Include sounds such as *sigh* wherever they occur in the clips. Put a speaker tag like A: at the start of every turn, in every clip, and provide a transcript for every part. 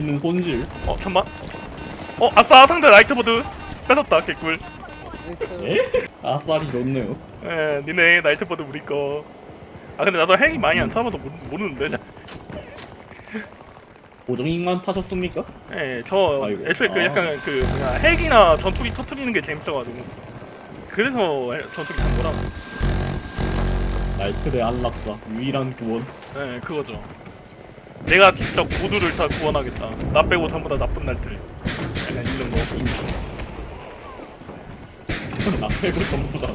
A: 있는 손실.
B: 어 잠만 어 아싸 상대 나이트보드 뺏었다 개꿀
A: 예? 아싸리 좋네요.
B: 예 니네 나이트보드 우리 거 아 근데 나도 핵이 많이 안 타봐서 모르, 모르는데
A: 고정인만 타셨습니까?
B: 예저
A: 아이고.
B: 애초에 그
A: 아.
B: 약간 그 뭐냐 핵이나 전투기 터트리는 게 재밌어가지고 그래서 전투기 탄 거라
A: 나이트의 안락사 유일한 구원.
B: 예 그거죠 내가 직접 모두를 다 구원하겠다. 나 빼고 전부 다 나쁜 날들. 약간 이런 거.
A: 나 빼고 전부 다.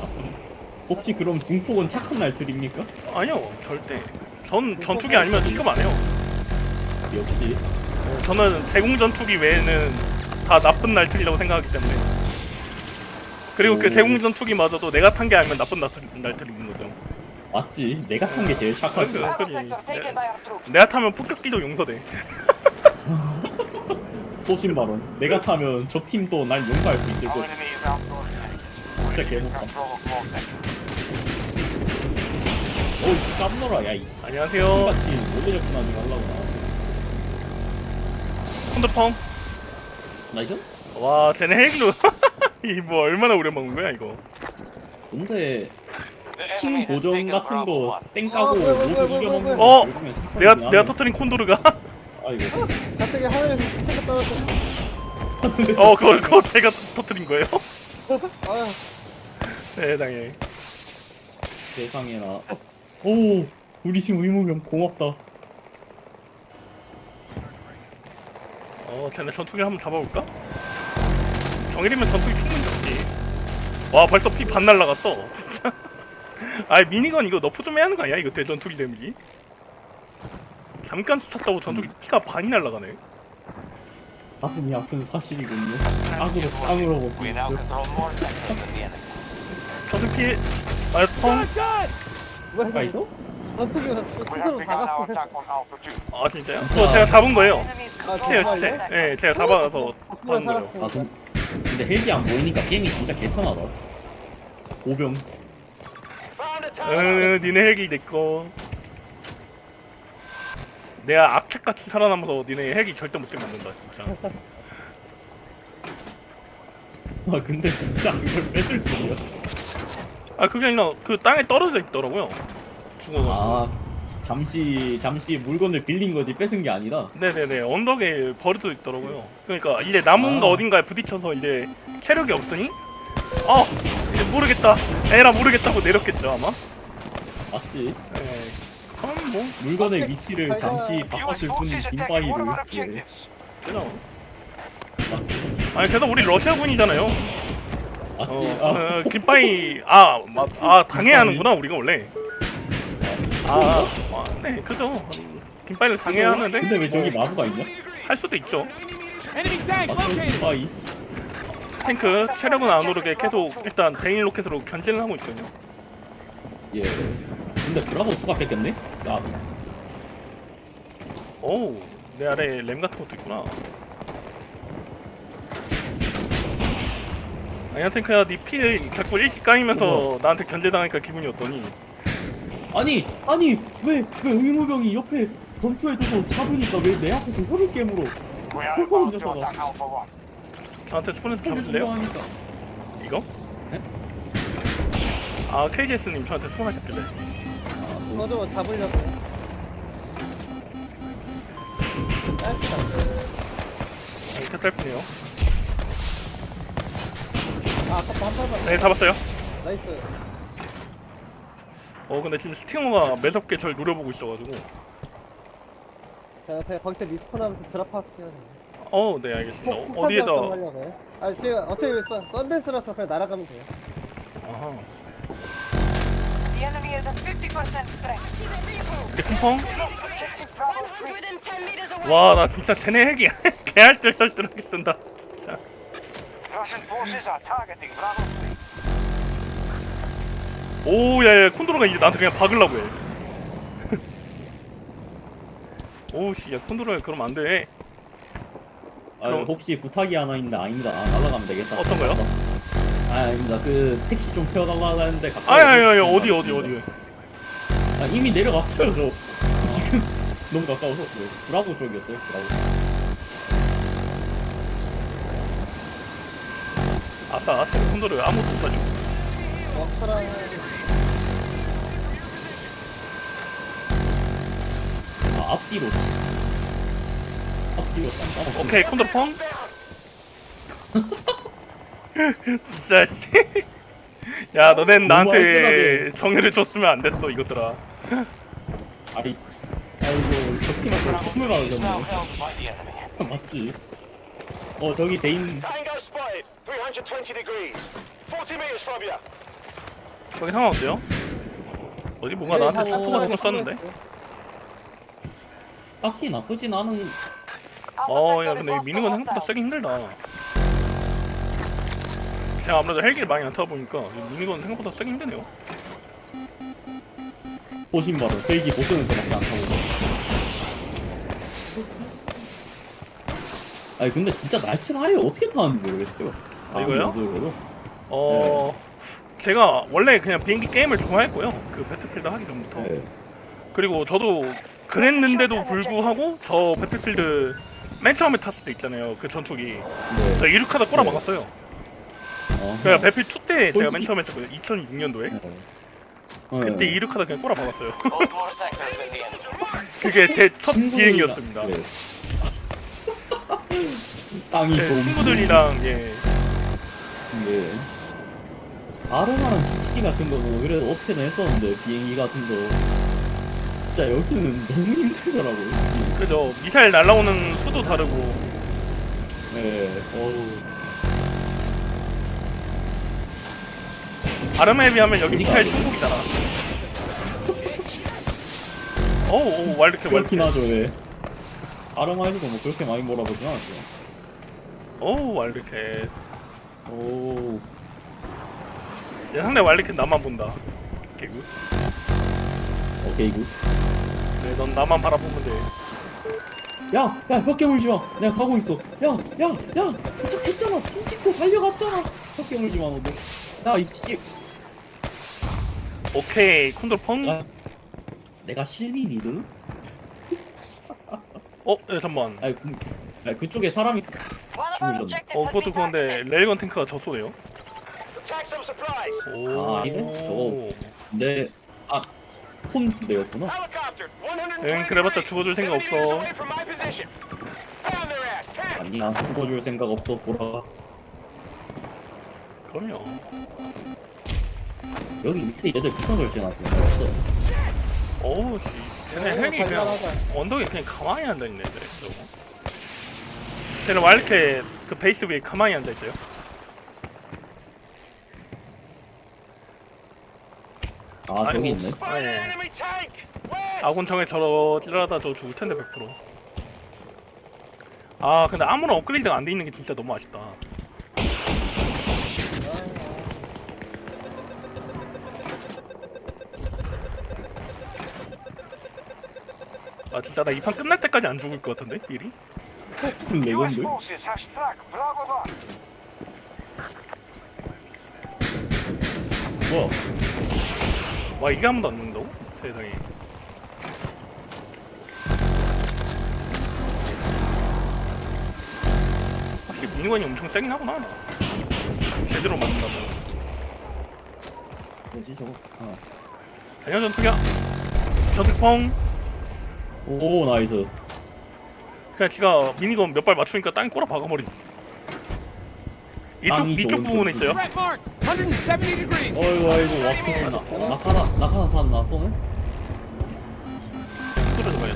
A: 혹시 그럼 중폭은 착한 날들입니까?
B: 아니요 절대. 전 전투기 아니면 취급 안 해요.
A: 역시.
B: 예, 저는 제공 전투기 외에는 다 나쁜 날틀이라고 생각하기 때문에. 그리고 그
A: 오.
B: 제공 전투기마저도 내가 탄 게 아니면 나쁜 날틀, 날틀인 거죠
A: 맞지. 내가 탄 게 제일.
B: 그,
C: sector taken by our troops.
B: 내가 타면 폭격기도 용서돼 *laughs*
A: 소신 발언. 내가 타면 저 팀도 날 용서할 수 있을 거.
C: Our enemy is outdoors.
A: 진짜 개못다.
C: Control of more sectors.
A: 어우 씨 깜놀아 야 이.
B: 안녕하세요
A: 같이 몰래졌구나 니가 하려고 나.
B: 콘드펑
A: 나이스?
B: 와 쟤네 헬기로 *laughs* 이뭐 얼마나 오래 먹은 거야 이거
A: 근데 팀 고정
C: taken
A: 같은 거. 쌩까고
D: 아, 뭐야, 뭐야,
A: 모두
D: 뭐야,
A: 이겨먹는
D: 뭐야,
A: 거
B: 뭐야.
A: 실패하긴
B: 내가
A: 하네. *laughs*
B: 내가 터트린 콘도르가
A: 아이고
D: 갑자기 하늘에서 스택이 떨어져.
B: 어 그거 그거 제가 터트린 거예요 *laughs*
D: 아,
B: 세상에
A: 세상에나 오 우리 팀 의무병 고맙다
B: 어 쟤네 전투기 한번 잡아볼까? 정일이면 전투기 충분히 잡지 와 벌써 피 반 날라갔어 아 미니건 이거 너프 좀 해야 하는 거 아니야 이거 대전투기 데미지 잠깐 스쳤다고 전투기 피가 반이 날라가네
A: 가슴이 아픈 사실이군요 땅으로 땅으로 먹고
C: We now
A: 있어
C: control more sectors than the enemy.
B: 전투 피 말펑
D: 뭐야,
A: 가 있어?
D: 전투기가
C: We have
D: 스스로
C: begun our
D: 박았어.
C: attack on Alpha 2.
B: 아 진짜요? 그거 제가 잡은 거예요
C: Enemies
D: 아,
B: 시체
C: control
B: 시체
C: more
B: 예. 제가 잡아서 받은 거예요
A: 아
D: 살았어.
A: 근, 근데 헬기 안 보이니까 게임이 진짜 개편하다 오병
C: Target.
B: 응 니네 헬기 내꺼 내가 악착같이 살아남아서 니네 헬기 절대 못 쓰게 만든다 진짜. *laughs*
A: 아 근데 진짜 그걸 뺏을 줄이야
B: 아 그게 아니라 그 땅에 떨어져 있더라고요. 죽어서
A: 아 잠시 잠시 물건을 빌린 거지 뺏은 게 아니라?
B: 네네네 언덕에 버려져 있더라고요. 그러니까 이제 나무인가
A: 아.
B: 어딘가에 부딪혀서 이제 체력이 없으니? 어 이제 모르겠다. 에라 모르겠다고 내렸겠죠 아마
A: 맞지?
B: 예 그럼 뭐
A: 물건의 위치를
D: 발사-
A: 잠시 바꿨을 뿐인 빈바이를.
B: 되나?
A: 맞지.
B: 아니 그래도 우리 러시아군이잖아요.
A: 맞지.
B: 어,
A: 아.
B: 어, 깃바이 아, 마, 아 당해야 하는구나 우리가 원래. 아, 아, 네 그죠. 깃바이를 당해야 하는데.
A: 근데 왜 저기 마부가 있냐?
B: 할 수도 있죠.
A: 빈바이.
B: 탱크 체력은 안 오르게 계속 일단 베인 로켓으로 견제를 하고 있거든요.
A: 예. 근데 브라보 누가 뺏겼네? 나
B: 오우 내 아래 램 같은 것도 있구나 아니야 탱크야 니필 자꾸 일씩 까이면서 나한테 견제당하니까 기분이 어떠니
A: 아니 아니 왜 왜 의무병이 옆에 덤프에 두고 잡으니까 왜 내 앞에서 혀를 깨물어?
C: Alpha 1.
B: 저한테 스포츠 잡으실래요?
A: 하니까.
B: 이거?
A: 네?
B: 아 KGS님 저한테 스폰 하셨길래
A: 아, 또
D: 저도. 짧다.
B: 아, 이렇게 짧네요
D: 아, 아까 한 발만.
B: 네 잡았어요
D: 나이스.
B: 어 근데 지금 스팅어가 매섭게 절 노려보고 있어가지고
D: 자, 제가 거기서 리스폰하면서 드랍할게요.
B: 어 네 알겠습니다 어,
D: 폭-
B: 어디에다
D: 폭탄 하려고요. 아, 제가 어차피 썬- 썬댄스라서 그냥 날아가면 돼요.
B: 아하
C: The enemy is at 50% strength.
B: 근데 쿵펑
C: Objective Bravo 3.
B: 와나 진짜 쟤네 핵이 개할뜰할뜰하게 쓴다 진짜
C: Russian forces are targeting Bravo 3.
B: 오야야 콘도로가 이제 나한테 그냥 박으려고 해 *laughs* 오우씨 야 콘도로야 그러면 안돼
A: 아,
B: 그럼-
A: 혹시 부탁이 하나 있는데 아닙니다. 아, 날아가면 되겠다.
B: 어떤 거요?
A: 아닙니다. 그 택시 좀 태워달라 하는데 갑자기
B: 아니 아니
A: 아니
B: 어디 어디 어디
A: 아, 이미 내려갔어요 저. *laughs* 지금 너무 가까워서 네, 브라보 쪽이었어요. 브라보.
B: 아싸 아싸 손들어 아무것도 못
D: 사줘
A: 아, 앞뒤로. 앞뒤로 쌍.
B: 오케이 콘돌 펑 *laughs* 진짜 씨 야 너넨 나한테. 정의를 줬으면 안 됐어 이것들아
A: 아니 아이고 저 팀한테 선물
C: Is now
A: 받으셨네
C: held by the enemy. *laughs*
A: 맞지 어 저기 대인
C: Tango spotted. 320 degrees. 40 meters from you.
B: 저기 상황 어때요? 어디 뭔가
D: 네,
B: 나한테
D: 다
B: 축구 같은 거
D: 따뜻하게
B: 쐈는데?
A: 딱히 나쁘진 않은
B: 어, 야, 근데 이 미는 건 생각보다 세기 힘들다. 제가 아무래도 헬기를 많이 안 타다 보니까 이 미는 건 생각보다 세기 힘드네요.
A: 보신 바로 헬기 보통에서 밖에 안 타고 아니 근데 진짜 날치는 하려 어떻게 타는지 모르겠어요
B: 아, 이거요?
A: 그래도
B: 어, 제가 원래 그냥 비행기 게임을 좋아했고요. 그 배틀필드 하기 전부터.
A: 네.
B: 그리고 저도 그랬는데도 불구하고 저 배틀필드 맨 처음에 탔을 때 있잖아요. 그 전투기.
A: 네.
B: 저 이륙하다 꼬라
A: 네.
B: 막았어요.
A: 어.
B: 그러니까 배필 2 때 제가 맨 처음에 했었거든요. 2006년도에.
A: 네.
B: 그때
A: 네.
B: 이륙하다 그냥 꼬라 *laughs*
C: enemy.
B: 그게 제 첫
A: 친구들이랑-
B: 비행이었습니다.
A: 네. *laughs* 땅이
B: 네,
A: 좀
B: 친구들이랑 예.
A: 네. 아르마랑 지치기 같은 거 뭐 그래도 어떻게든 했었는데 비행기 같은 거 진짜 여기는 너무 힘들더라고 요.
B: 그죠 미사일 날라오는 수도 다르고
A: 네. 어우.
B: 아르마에 비하면 여기. 미사일 천국이잖아 어우 오 왈르케
A: 그렇긴
B: 왈르케
A: 하죠, 왜. 아르마에서도 뭐 그렇게 많이 몰아보진 않았죠.
B: 어우 왈르케
A: 오.
B: 야, 상대 왈르케 나만 본다 개구
A: 오케이, 굿.
B: 네넌 나만 바라보면 돼
A: 야! 야, 벽 물지 마! 내가 가고 있어. 야! 야! 야! 도착했잖아! 핀 찍고 달려갔잖아! 벽 물지 마, 너도. 야, 이 씨.
B: 오케이 콘돌 펑
A: 야. 내가?
B: 어? 예, 잠만
A: 아니, 그, 아니, 그쪽에 사람이.
B: 어 그것도 그건데 레일건 탱크가 저 쏘네요. 오
A: 아, 이래? 저거. 근데, 아, 폰 내였구나.
C: Helicopter.
B: 120응 그래봤자 죽어줄 생각 없어.
C: Tag.
A: 아니야, 죽어줄 생각 없어, 보라.
B: 그럼요
A: 여기 밑에 얘들 지났어. 없어.
B: 어우 씨 쟤네
D: 어,
B: 헬기 그냥. 언덕에 그냥 가만히 앉아있네 애들 저거 쟤는 왜 이렇게 그 베이스 위에 가만히 앉아있어요?
A: 아, 저기 있네.
B: 네.
C: enemy tank. Where?
B: 아군 정에 저러 찌르다 저 죽을 텐데 100%. 아 근데 아무런 업그레이드가 안 돼 있는 게 진짜 너무 아쉽다. 아 진짜 나 이 판 끝날 때까지 안 죽을 것 같은데 미리? *laughs*
A: 내
C: US
A: 건데?
C: forces have struck. Bravo 1.
A: 뭐야?
B: 와 이게 한 번도 안 죽는다고? 세상에. 확실히 미니건이 엄청 세긴 하구나. 제대로 맞는다고.
A: 뭐지, 저거? 아.
B: 아니야 전투기야. 전투펑.
A: 오, 나이스.
B: 그냥 지가 미니건 몇 발 맞추니까 땅에 꼬라 박아버린. 이쪽
A: 땅이
B: 이쪽
A: 좋은
B: 부분에. 있어요.
E: Threat marked! 170 degrees!
A: 어이구, 아이고, 와프나. 낙하나, 낙하나 탔나, 쏘네?
B: 뚫어져 봐야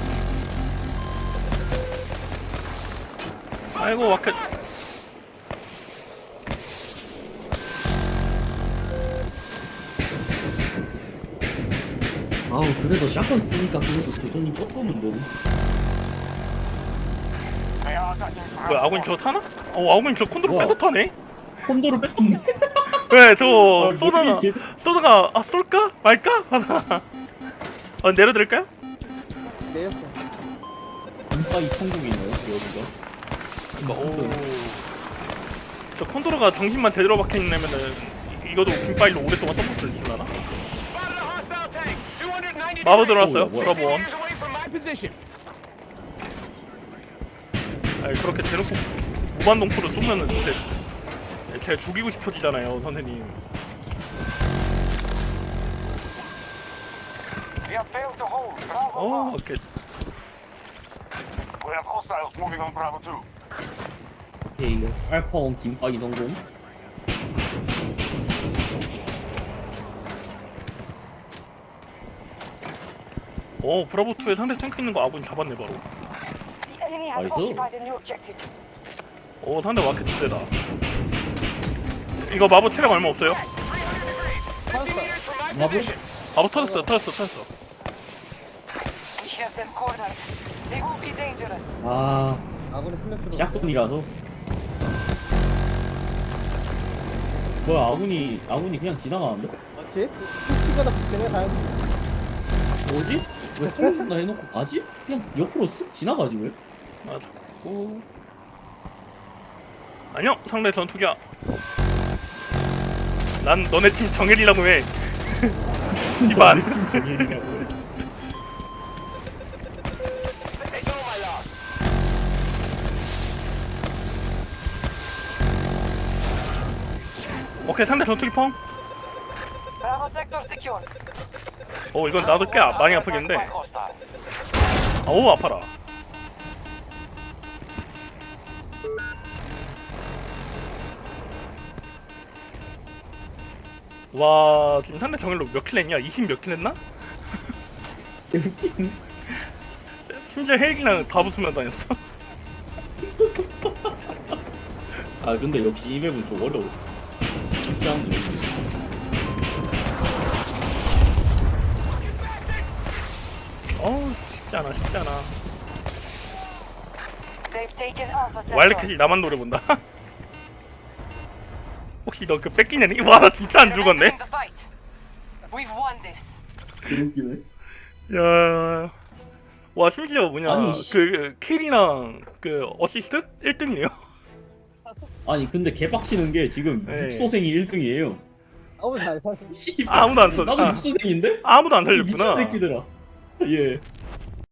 B: 아이고 와켓.
A: 아우, 그래도 샷건 쓰니까 그래도 도전이 조금은
C: touching ground.
B: 뭐야 아군이 저거 타나? 어 아군이 저 콘도로
A: 우와.
B: 뺏어 타네?
A: 콘도를 뺐었네. *laughs*
B: 왜 저거
A: 아,
B: 쏘다가. 쏘다가 아 쏠까 말까 하다가 *laughs* 어 내려드릴까요?
D: 내였어.
A: 인싸이 천국이네요, 여기가.
B: 오. 저 콘도로가 정신만 제대로 박혀 있냐면은 이거도 김파일로 오랫동안 서포트 해주려나?
C: Spotted a hostile tank. 290
B: 마법. 들어왔어요.
A: 뭐야, 뭐야.
B: 브라보 원.
C: Meters away from my
E: My position!
B: 아니 그렇게 대놓고 무반 동포를 쏘면은 진짜 제가 죽이고 싶어지잖아요 선생님
C: We have failed to hold Bravo
B: 어. 오케이
C: We have hostiles moving on Bravo 2.
A: 오케이 알파원 김파이 성공
B: 어 브라보 2에 상대 탱크 있는 거 아군 잡았네 바로
F: The enemy has
A: Nice.
F: occupied a new objective.
B: 오 상대 마켓 두 대다 이거 마법 체력 얼마 없어요?
A: 마블?
B: 바로 터졌어 터졌어 터졌어
F: We have them cornered. They will be dangerous.
A: 아
D: 아군이 3렙
A: 시작권이라서 뭐야 아군이 아군이 그냥 지나가는데?
D: 그렇지? 스티커나 붙이네 다행히.
A: 뭐지? 왜 성공나 해놓고 가지? 그냥 옆으로 쓱 지나가지 왜?
B: 오 안녕 상대 전투기야 난 너네 팀 정일이라고 해 *laughs* 이반 오케이 상대 전투기 펑. 오 이건 나도 꽤 아- 많이 아프겠는데. 아우 아파라 와 지금 상대 정일로 몇킬 했냐? 20 몇 킬 했나?
A: 웃긴 *laughs*
B: 심지어 헬기랑 다 부수면 다녔어
A: 아 근데 역시 이 맵은 좀 어려워 쉽지 *laughs* 않네
B: 어우 쉽지 않아 쉽지 않아. 와일드캣이 나만 노려본다 *laughs* 혹시 너 그 뺏기냐니? *laughs* 와나 진짜 안 죽었네.
A: 웃기네
B: 야. 와 심지어 뭐냐
A: 아니, 씨.
B: 그 킬이랑 그 어시스트 1등이네요 *laughs*
A: 아니 근데 개빡치는 게 지금
B: 네.
A: 육소생이 1등이에요
D: 아무도 잘 살.
A: 씨
B: 아무도 안 써.
A: 나도
B: 아.
A: 육소생인데?
B: 아무도 안
A: 미친
B: 살렸구나
A: 새끼들아 예